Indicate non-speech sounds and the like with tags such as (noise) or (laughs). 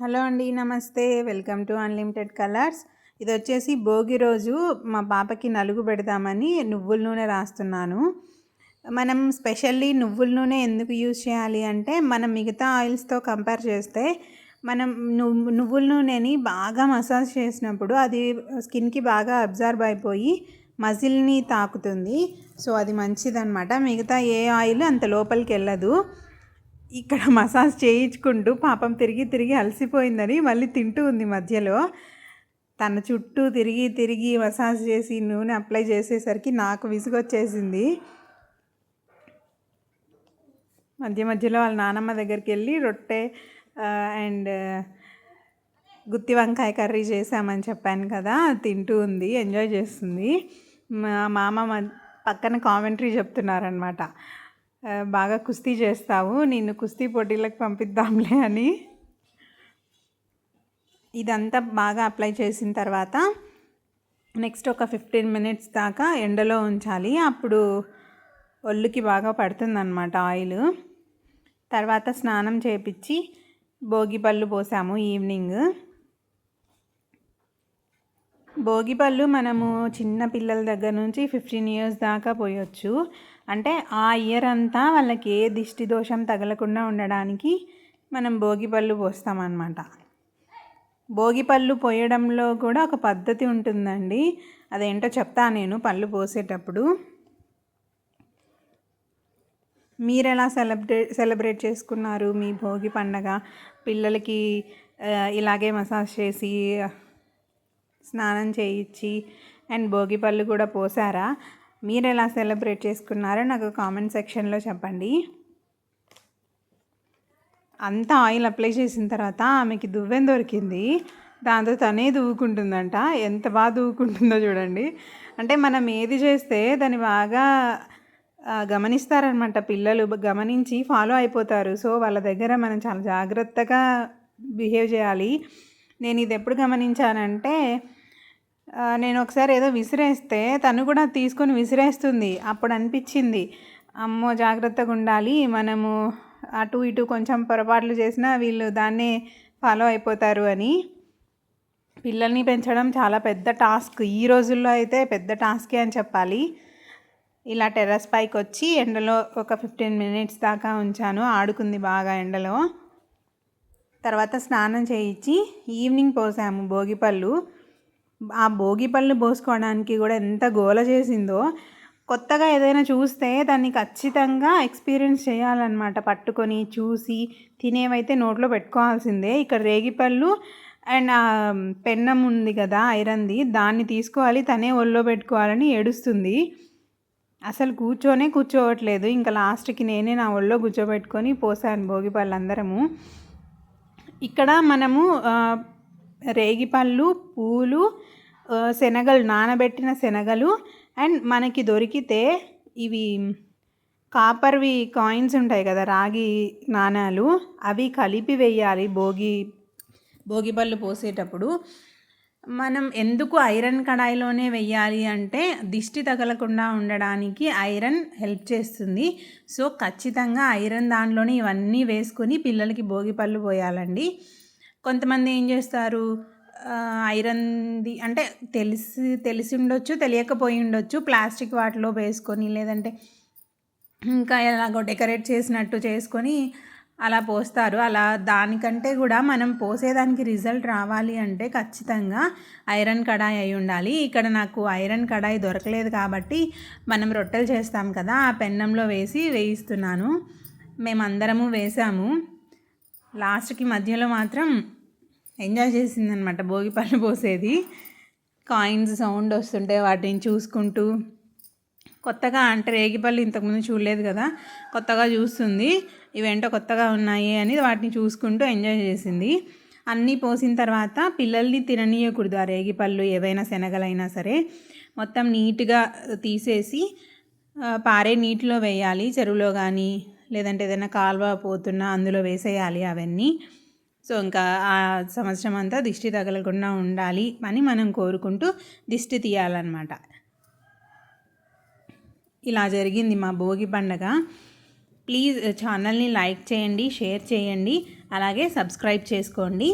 Hello అండి నమస్తే. Welcome to unlimited colours. ఇది వచ్చేసి భోగి రోజు మా పాపకి నలుగు పెడదామని నువ్వుల నూనె రాస్తున్నాను. మనం స్పెషల్లీ నువ్వుల నూనె ఎందుకు యూజ్ చేయాలి అంటే మనం మిగతా ఆయిల్స్తో కంపేర్ చేస్తే మనం నువ్వు నువ్వుల నూనెని బాగా మసాజ్ చేసినప్పుడు అది స్కిన్కి బాగా అబ్జర్వ్ అయిపోయి మజిల్ని తాకుతుంది. సో అది మంచిదన్నమాట. మిగతా ఏ ఆయిల్ అంత లోపలికి వెళ్ళదు. ఇక్కడ (laughs) మసాజ్ చేయించుకుంటూ పాపం తిరిగి తిరిగి అలసిపోయిందని మళ్ళీ తింటూ ఉంది మధ్యలో. తన చుట్టూ తిరిగి తిరిగి మసాజ్ చేసి నూనె అప్లై చేసేసరికి నాకు విసుగొచ్చేసింది. మధ్య మధ్యలో వాళ్ళ నానమ్మ దగ్గరికి వెళ్ళి రొట్టె అండ్ గుత్తి వంకాయ కర్రీ చేసామని చెప్పాను కదా తింటూ ఉంది ఎంజాయ్ చేస్తుంది. మా మామ పక్కన కామెంటరీ చెప్తున్నారనమాట బాగా కుస్తీ చేస్తావు నిన్ను కుస్తీ పోటీలకు పంపిద్దాంలే అని. ఇదంతా బాగా అప్లై చేసిన తర్వాత నెక్స్ట్ ఒక ఫిఫ్టీన్ మినిట్స్ దాకా ఎండలో ఉంచాలి. అప్పుడు ఒళ్ళుకి బాగా పడుతుందన్నమాట ఆయిల్. తర్వాత స్నానం చేపించి భోగి పళ్ళు పోసాము ఈవినింగ్. భోగిపళ్ళు మనము చిన్న పిల్లల దగ్గర నుంచి ఫిఫ్టీన్ ఇయర్స్ దాకా పోయొచ్చు. అంటే ఆ ఇయర్ అంతా వాళ్ళకి ఏ దిష్టి దోషం తగలకుండా ఉండడానికి మనం భోగిపళ్ళు పోస్తామన్నమాట. భోగిపళ్ళు పోయడంలో కూడా ఒక పద్ధతి ఉంటుందండి. అదేంటో చెప్తా నేను పళ్ళు పోసేటప్పుడు. మీరు ఎలా సెలబ్రేట్ సెలబ్రేట్ చేసుకున్నారు మీ భోగి పండగ? పిల్లలకి ఇలాగే మసాజ్ చేసి స్నానం చేయించి అండ్ భోగి పళ్ళు కూడా పోసారా? మీరు ఎలా సెలబ్రేట్ చేసుకున్నారో నాకు కామెంట్ సెక్షన్లో చెప్పండి. అంతా ఆయిల్ అప్లై చేసిన తర్వాత ఆమెకి దువ్వెన దొరికింది. దాంతో తనే దువ్వుకుంటుందంట. ఎంత బాగా దువ్వుకుంటుందో చూడండి. అంటే మనం ఏది చేస్తే దాన్ని బాగా గమనిస్తారనమాట పిల్లలు. గమనించి ఫాలో అయిపోతారు. సో వాళ్ళ దగ్గర మనం చాలా జాగ్రత్తగా బిహేవ్ చేయాలి. నేను ఇది ఎప్పుడు గమనించానంటే నేను ఒకసారి ఏదో విసిరేస్తే తను కూడా తీసుకొని విసిరేస్తుంది. అప్పుడు అనిపించింది అమ్మో జాగ్రత్తగా ఉండాలి మనము అటు ఇటు కొంచెం పొరపాట్లు చేసినా వీళ్ళు దాన్నే ఫాలో అయిపోతారు అని. పిల్లల్ని పెంచడం చాలా పెద్ద టాస్క్. ఈ రోజుల్లో అయితే పెద్ద టాస్కే అని చెప్పాలి. ఇలా టెర్రస్ పైకి వచ్చి ఎండలో ఒక ఫిఫ్టీన్ మినిట్స్ దాకా ఉంచాను. ఆడుకుంది బాగా ఎండలో. తర్వాత స్నానం చేయించి ఈవినింగ్ పోసాము భోగిపళ్ళు. ఆ భోగి పళ్ళు పోసుకోవడానికి కూడా ఎంత గోల చేసిందో కొత్తగా ఏదైనా చూస్తే దాన్ని ఖచ్చితంగా ఎక్స్పీరియన్స్ చేయాలన్నమాట. పట్టుకొని చూసి తినేవైతే నోట్లో పెట్టుకోవాల్సిందే. ఇక్కడ రేగిపళ్ళు అండ్ పెన్నం ఉంది కదా ఐరన్ది దాన్ని తీసుకోవాలి తనే ఒళ్ళో పెట్టుకోవాలని ఏడుస్తుంది. అసలు కూర్చోనే కూర్చోవట్లేదు. ఇంకా లాస్ట్కి నేనే నా ఒళ్ళో కూర్చోబెట్టుకొని పోసాను భోగిపళ్ళు అందరము. ఇక్కడ మనము రేగిపళ్ళు పూలు శనగలు నానబెట్టిన శనగలు అండ్ మనకి దొరికితే ఇవి కాపర్వి కాయిన్స్ ఉంటాయి కదా రాగి నాణాలు అవి కలిపి వేయాలి భోగి భోగిపళ్ళు పోసేటప్పుడు. మనం ఎందుకు ఐరన్ కడాయిలోనే వెయ్యాలి అంటే దిష్టి తగలకుండా ఉండడానికి ఐరన్ హెల్ప్ చేస్తుంది. సో ఖచ్చితంగా ఐరన్ దానిలోనే ఇవన్నీ వేసుకొని పిల్లలకి భోగిపళ్ళు పోయాలండి. కొంతమంది ఏం చేస్తారు? ఐరన్ది అంటే తెలిసి తెలిసి ఉండొచ్చు తెలియకపోయి ఉండొచ్చు ప్లాస్టిక్ వాటిలో వేసుకొని లేదంటే ఇంకా ఎలాగో డెకరేట్ చేసినట్టు చేసుకొని అలా పోస్తారు. అలా దానికంటే కూడా మనం పోసేదానికి రిజల్ట్ రావాలి అంటే ఖచ్చితంగా ఐరన్ కడాయి అయి ఉండాలి. ఇక్కడ నాకు ఐరన్ కడాయి దొరకలేదు కాబట్టి మనం రొట్టెలు చేస్తాం కదా ఆ పెన్నంలో వేసి వేయిస్తున్నాను. మేమందరము వేసాము. లాస్ట్కి మధ్యలో మాత్రం ఎంజాయ్ చేసిందనమాట భోగి పళ్ళు పోసేది. కాయిన్స్ సౌండ్ వస్తుంటే వాటిని చూసుకుంటూ కొత్తగా అంటే రేగిపళ్ళు ఇంతకుముందు చూడలేదు కదా కొత్తగా చూస్తుంది. ఇవేంటో కొత్తగా ఉన్నాయి అని వాటిని చూసుకుంటూ ఎంజాయ్ చేసింది. అన్నీ పోసిన తర్వాత పిల్లల్ని తిననీయకూడదు. ఆ రేగిపళ్ళు ఏవైనా శనగలైనా సరే మొత్తం నీట్గా తీసేసి పారే నీటిలో వేయాలి. చెరువులో కానీ లేదంటే ఏదైనా కాలువ పోతున్నా అందులో వేసేయాలి అవన్నీ. సో ఇంకా ఆ సంవత్సరం అంతా దిష్టి తగలకుండా ఉండాలి అని మనం కోరుకుంటూ దిష్టి తీయాలన్నమాట. ఇలా జరిగింది మా భోగి పండగ. ప్లీజ్ ఛానల్ని లైక్ చేయండి షేర్ చేయండి అలాగే సబ్స్క్రైబ్ చేసుకోండి.